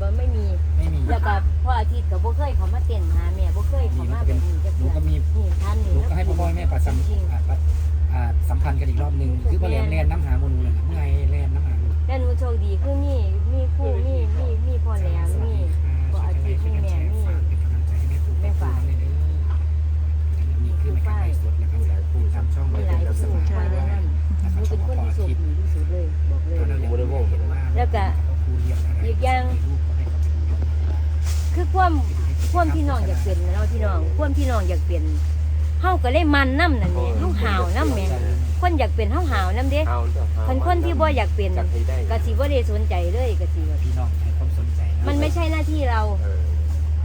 บบนี้บ่ไม่มีไม่มีแล้วก็พ่ออาทิตย์ก็บ่เคยเขามาเต้นหาแม่บ่เคยเขามาแบบนี้จักหนูเทื่อก็มีนี่ท่านนี่หนูก็ให้พ่อพ่อแม่ประสัมจริงอ่าประอ่าสัมพันธ์กันอีกรอบหนึ่งคือประเรียนแลนน้ำหาโมนูเลยนะเมื่อไงแลนน้ำหาลูกๆแล้วหนูโชคดีคือมีมีครูมีมีมีพ่อแหลมมีก็อาชีพที่แม่นี่เป็นกำลังใจให้แม่ปู่แม่ฝาก องอยากเปลี่ยนนะเนาะพี่น้องความพี่น้องอยากเปลี่ยนเฮาก็เลยมันนํนั่นนี่ลูกหาวนํแม่คนอยากเปลี่ยนเฮาหาวนํเด้เอาจ้ะเอาคนคนที่บ่อยากเปลี่ยนจักให้ได้ก็สิบ่ได้สนใจเลยก็สิแบบพี่น้องให้ความสนใจนะมันไม่ใช่หน้าที่เราเออ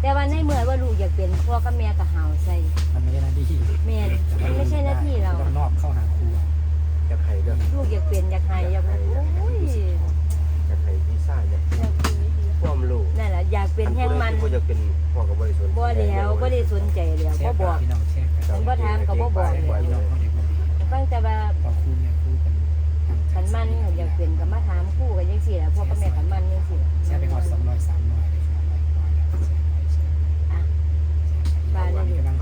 แต่ว่าในเมื่อว่าลูกอยากเปลี่ยนพ่อกับแม่ก็หาวใส่มันไม่ใช่หน้าที่แม่นมันไม่ใช่หน้าที่เราต้องนอบเข้าหาครูอะจักให้เด้อลูกอยากเปลี่ยนอยากหายอยากโอ้ยจักให้วีซ่าจักความรู้นั่นแหละอยาก เป็นแห้งมันบ่จะเป็นพ่อก็บ่ได้สนใจบ่แล้วบ่ได้สนใจแล้วแชบ่ร์บอกพี่น้องแชร์กันผมบ่ถามก็บ่บอกพี่น้องเขาเด็กมันดีฟังแต่ว่าพอครูแม่ครูเป็นคันมันอยากเปลี่ยนก็มาถามครู่กันจังซี่ล่ะพ่อกับแม่คันมันจังซี่แชร์ไปหอดสองร้อยสามร้อยได้สองร้อยร้อยแล้วแชร์ไปแชร์อะไปแชร์ไปมีกำลัง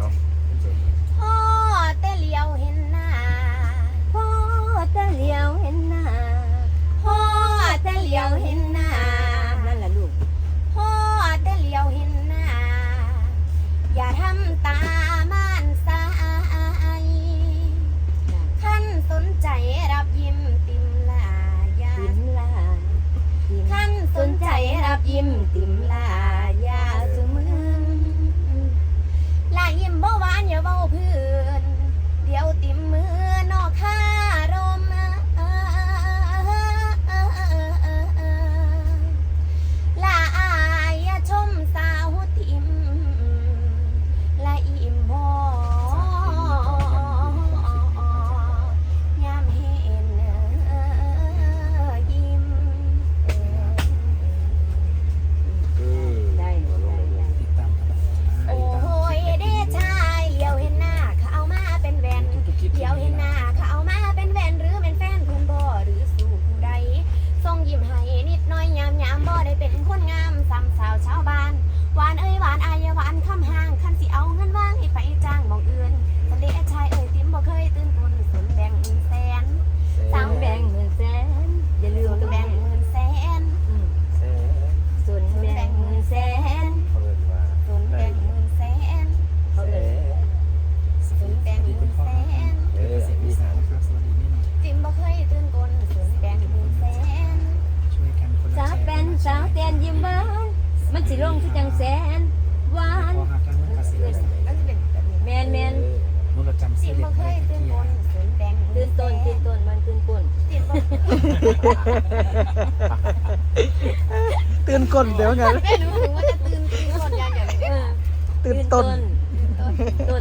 รับยิ้มติ ยิ้มให้นิดน้อยยามยามบ่ได้เป็นคนงามซ้ำสาวชาวบ้านหวานเอ้ยหวานอายหวานคำห่างคันสิเอาเงินว่างให้ไปจ้างหมองอื่นสันเดช ตื่นก้นเดี๋ยวงั้นไม่รู้ถึงว่าจะตื่นตื่นกลอย่างอย่างไรเออตื่นต้นต้นเงินต้น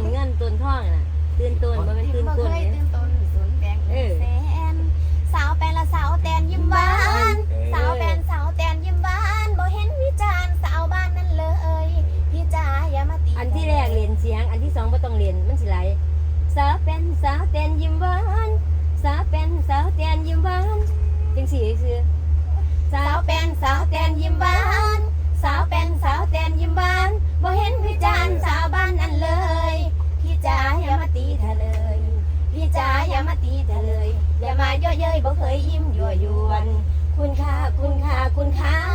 ย่อเย้ยบ่เคยยิ้มยั่วยวน คุณค่าคุณค่าคุณค่า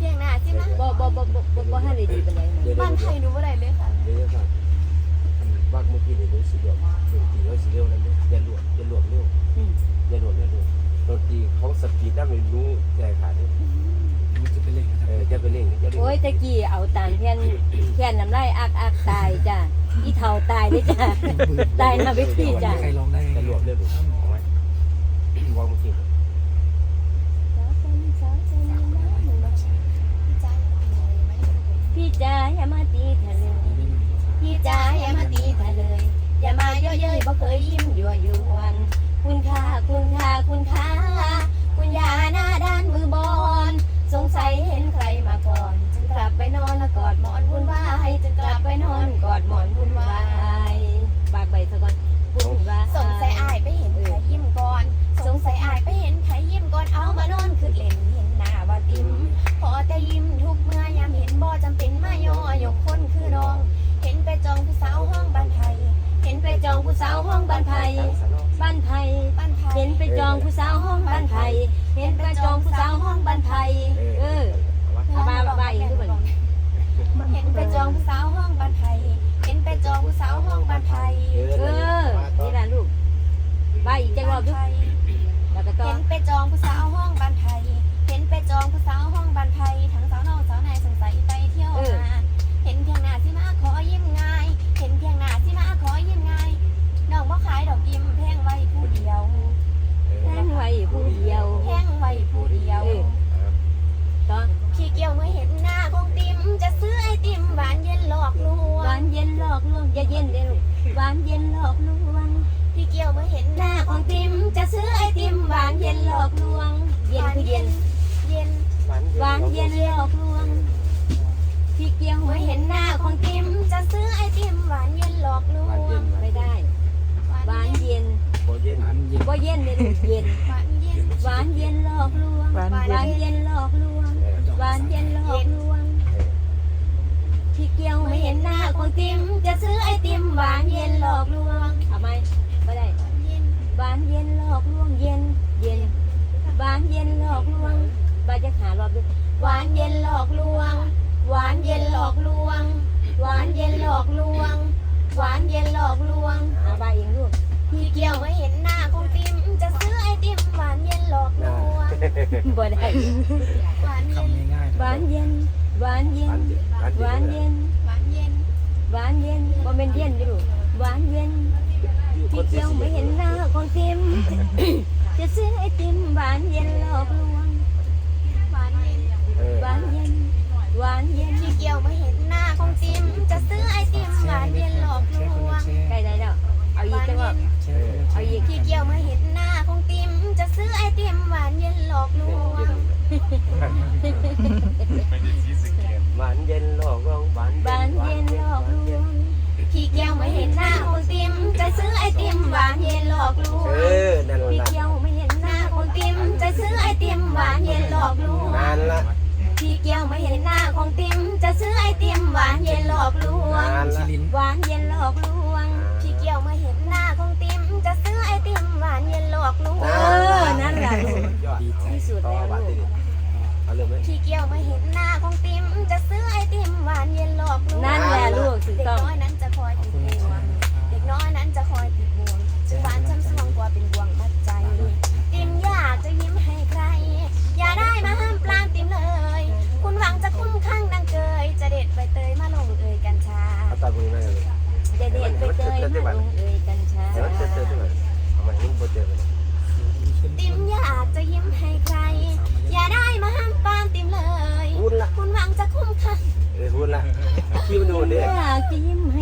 เห็นเพียงหน้าสินะบ่บ่บ่บ่บ่บ่ให้ได้ดีปานใดแม่เดี๋ยวบ้านไทยดูบ่ได้เลยค่ะเดี๋ยวครับบักเมื่อกี้นี่รู้สึกว่าดนตรีเขาสิเร็วนั่นเด้อย่าหลวมอย่าหลวมเร็วอืมอย่าหลวมอย่าหลวมดนตรีเขาสปีดได้ไม่รู้ใจขาดเด้มันจะเป็นเรื่องเอออย่าไปเร่งอย่าเร่งโอ้ยตะกี้เอาตามแค่นแค่นน้ำลายอักอักตายจ้ะอีเฒ่าตายเลยจ้ะตายหน้าเวทีจ้ะใครร้องได้อย่าหลวมเร็วดูเอาไว้วางเมื่อกี้ พี่จ๋าอย่ามาตีเธอเลยพี่จ๋าอย่ามาตีเธอเลยอย่ามาเย่อเย้ยบ่เคยยิ้มยั่วยวน คุณค่าคุณค่าคุณค่าคุณยาหน้าด้านมือบอลสงสัยเห็นใครมาก่อน จะกลับไปนอนแล้วกอดหมอนคุณว่าให้จะกลับไปนอนกอดหมอนคุณว่า อกลวงอย่าเย็นเด้อลูกหวานเย็นหลอกลวง พี่เกี่ยวเมื่อเห็นหหน้าน้าขขอองงติติมมจะซื้อไอติมหวานเย็นหลอกลวง เย็นคือเย็น เย็นหวานเย็นหลอกลวง พี่เกียวเมื่ไม่อเห็เห็นนหหน้าน้าขขอองงติติมมจะซื้อไอติมหวานเย็นหลอกลวง ไม่ได้ หวานเย็นบ่เย็นหวานเย็นว่าเย็นเลยลูกเย็น หวานเย็นหวานเย็นหลอกลวง หวานหเย็วานนเย็นหลอกลวง หวานเย็นหลอกลวงานเย็นหลอกลวงเย็นเย็นหวานเย็นหลอกลวงบาจะหารอบด้วยหวานเย็นหลอกลวง หวานเย็นหลอกลวง หวานเย็นหลอกลวง หวานเย็นหลอกลวงเอาบาเองลูกพี่เกี่ยวไม่เห็นหน้าของติมจะซื้อไอติมหวานเย็นหลอกลวงบ่ได้หวานเย็นคำง่ายๆหวานเย็นหวานเย็นหวานเย็นหวานเย็นหวานเย็นบ่เป็นเย็นดิลูกหวานเย็น พี่เกียวไม่เห็นหน้าข อกลวงเออนั่นพี่ล่ะเกียวไม่เห็นหหน้าน้าขขอองงติมจะซื้อไอติมหวานเย็นหลอกลวงนานละพี่เกี่ยวไม่เห็นหน้าของติมจะซื้อไอติมหวานเย็นหลอกลวงนานชิละลินหวานเย็นหลอกลวง พี่เกี่ยวไม่เห็นหน้าของติมจะซื้อไอติมหวานเย็นหลอกลวเองอนั่นแหละลูกยอดดีใจที่สุดต่อแล้วบาทลูที่กนี่เอาเริ่มไหมพี่เกี่ยวไม่เห็นหน้าของติมจะซื้อไอติมหวานเย็นหลอกลวงนั่นแหละลูกถูกเด็กต้องน้อยนั้นจะคอยขอบติดคุณห่วงเด็กน้อยนั้นจะคอยติด เป็นห่วงมัดใจติมอยากจะยิ้มให้ใคร อย่าได้มาห้ามปลามติมเลย คุณหวังจะคุ้มข้างดังเกย จะเด็ดใบเตยมาลงเอยกัญชา เอาตาบุญนั่นเลยจะเด็ดไปเตยมาลงเอยกัญชา เดี๋ยวเจอเจอที่ไหนเอามาให้บ่เจอกันติมอยากจะยิ้มให้ใคร อย่าได้มาห้ามปรามติมเลยหุ้นละคุณหวังจะคุ้มข้างเออหุ้นละคิวดูเนี่ยอยากจะยิ้มใ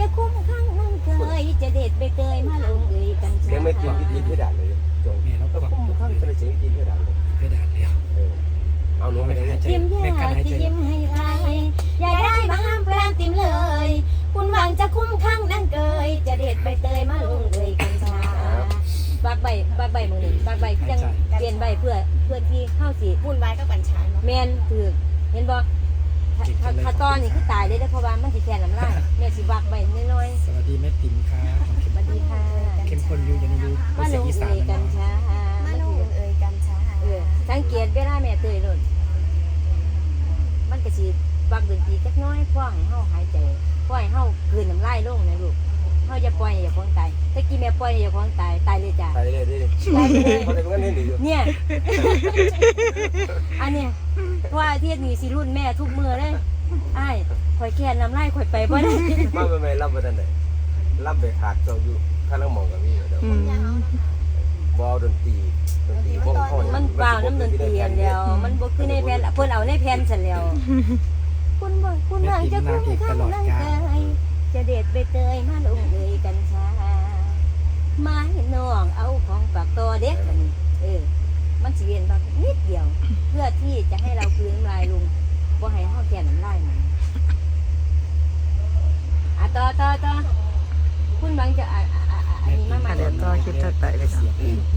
จะคุ้มข้างนั่งเคยจะเด็ดไปเตยมาลงเอยกัญชายังไม่กินกินที่ด่านเลยจงแม่เราก็ก็คุ้มข้างจะได้เสียงกินที่ด่านเลยเพดานแล้วเออเอาหนูไปได้ใจติมอแม่ยากันกหายจะใจยิ้มให้ใครอย่าได้มาห้ามปรามติมเลย คุณหวังจะคุ้มข้างนั่งเกยจะเด็ดใบเตยมาลงเอยกัญชาบักใบบักใบมือหนึ่งบักใบยังเปลี่ยนใบเพื่อเพื่อที่เข้าสีวุ่นวายกับกัญชาเนาะแมนถือเห็นบ่ถ้า ถ้าถ้าตอนนี่คือตายเลยเด้อเพราะว่ามันสิแค่น้ำลายแม่สิบักใบน้อยสวัสดีแม่ติ๋มค่ะของเข้มๆสวัสดีค่ะเข้มข้นอยู่อย่าลืมดูมาลเสียงงอีเอสานยกันะญชามามันลงสิเอยกัญชาเออสังเกตเวลาแม่เตยโลดมันก็สิบักดนตรีจักหน้อยเพื่อให้เฮาหายใจเพื่อให้เฮากลืนน้ำลายลงนะลูกเฮาจะปล่อยให้อย่าของตายตะกี้แม่ปล่อยให้อย่าของตายตายเลยจ้ะไปเลยดิตายเลยเขาได้เงินนี่ดีอยู่เนี่ย อันเนี้ย เพราะว่าเทียนี่สิรุ่นแม่ทุกมือเลยไอ้ายข่อยแค่น้ำลายข่อยไปบ่ได้มาไปไม่รับไปทันไหนรับไปขาดจองอยู่ข้างล่างมองกับมีเดี๋ยวอืมอย่าเอานะคะบอลดนตรีดนตรีวงพ่อมันเปล่าน้ำดนตรีอันเดียว มันบ่คือในแผ่นเพิ่นเอาในแผ่นฉันแล้วคุณบ่คุณวางจะคุ้มข้างนั่งกายจะเด็ดไปเตยมาลงเอยกันชามาให้น้องเอาของฝากตัวเด็กบัดนี้เออ มันสีเย็นบางนิดเดียว เพื่อที่จะให้เราคืนน้ำลายลงบ่ให้ห้องแก่น้ำลายมันอะต่อต่อต่อคุณบังจะอะอะอะอะอันนี้มาใหม่อะเดี๋ยวต่อคลิปถัดไปเลยค่ะ